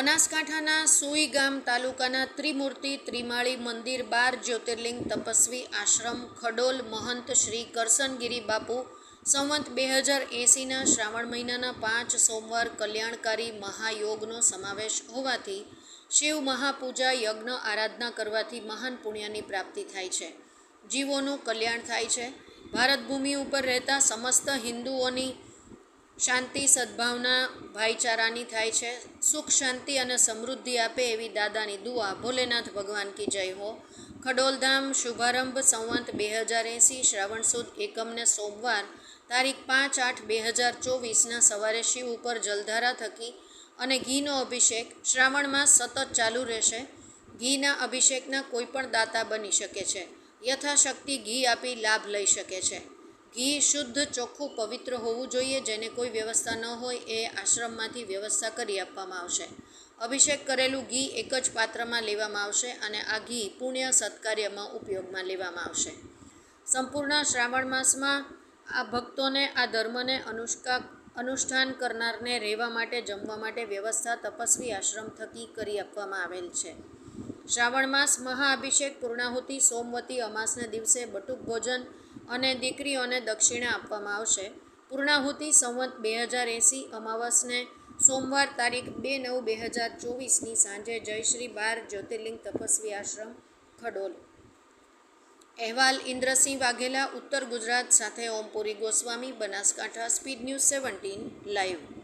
બનાસકાંઠાના સુઈ ગામ તાલુકાના ત્રિમૂર્તિ ત્રિમાળી મંદિર બાર જ્યોતિર્લિંગ તપસ્વી આશ્રમ ખડોલ મહંત શ્રી કરસનગીરી બાપુ સંવંત બે હજાર એંસીના શ્રાવણ મહિનાના પાંચ સોમવાર કલ્યાણકારી મહાયોગનો સમાવેશ હોવાથી શિવ મહાપૂજા યજ્ઞ આરાધના કરવાથી મહાન પુણ્યની પ્રાપ્તિ થાય છે. જીવોનું કલ્યાણ થાય છે. ભારત ભૂમિ ઉપર રહેતા સમસ્ત હિન્દુઓની શાંતિ, સદભાવના ભાઈચારાની થાય છે. સુખ, શાંતિ અને સમૃદ્ધિ આપે એવી દાદાની દુઆ. ભોલેનાથ ભગવાન કી જય હો. ખડોલધામ શુભારંભ સંવંત બે હજાર એંસી શ્રાવણ સુદ એકમને સોમવાર, તારીખ પાંચ આઠ બે હજાર ચોવીસના સવારે શિવ ઉપર જલધારા થકી અને ઘીનો અભિષેક. શ્રાવણ માસ સતત ચાલુ રહેશે. ઘીના અભિષેકના કોઈ પણ દાતા બની શકે છે. યથાશક્તિ ઘી આપી લાભ લઈ શકે છે. ઘી શુદ્ધ, ચોખ્ખું, પવિત્ર હોવું જોઈએ, જેને કોઈ વ્યવસ્થા ન હોય એ આશ્રમમાંથી વ્યવસ્થા કરી આપવામાં આવશે. અભિષેક કરેલું ઘી એક જ પાત્રમાં લેવામાં આવશે અને આ ઘી પુણ્ય સત્કાર્યમાં ઉપયોગમાં લેવામાં આવશે. સંપૂર્ણ શ્રાવણ માસમાં આ ભક્તોને, આ ધર્મને અનુષ્કા, અનુષ્ઠાન કરનારને રહેવા માટે, જમવા માટે વ્યવસ્થા તપસ્વી આશ્રમ થકી કરી આપવામાં આવેલ છે. શ્રાવણ માસ મહાઅભિષેક પૂર્ણાહુતિ સોમવતી અમાસને દિવસે બટુક ભોજન અને દીકરીઓને દક્ષિણા આપવામાં આવશે. પૂર્ણાહુતિ સંવત બે હજાર એંસી અમાવસને સોમવાર તારીખ બે નવ બે હજાર ચોવીસની સાંજે જયશ્રી બાર જ્યોતિર્લિંગ તપસ્વી આશ્રમ, ખડોલ. અહેવાલ ઇન્દ્રસિંહ વાઘેલા, ઉત્તર ગુજરાત સાથે Ompuri Goswami, Banaskantha, speed news seventeen, live.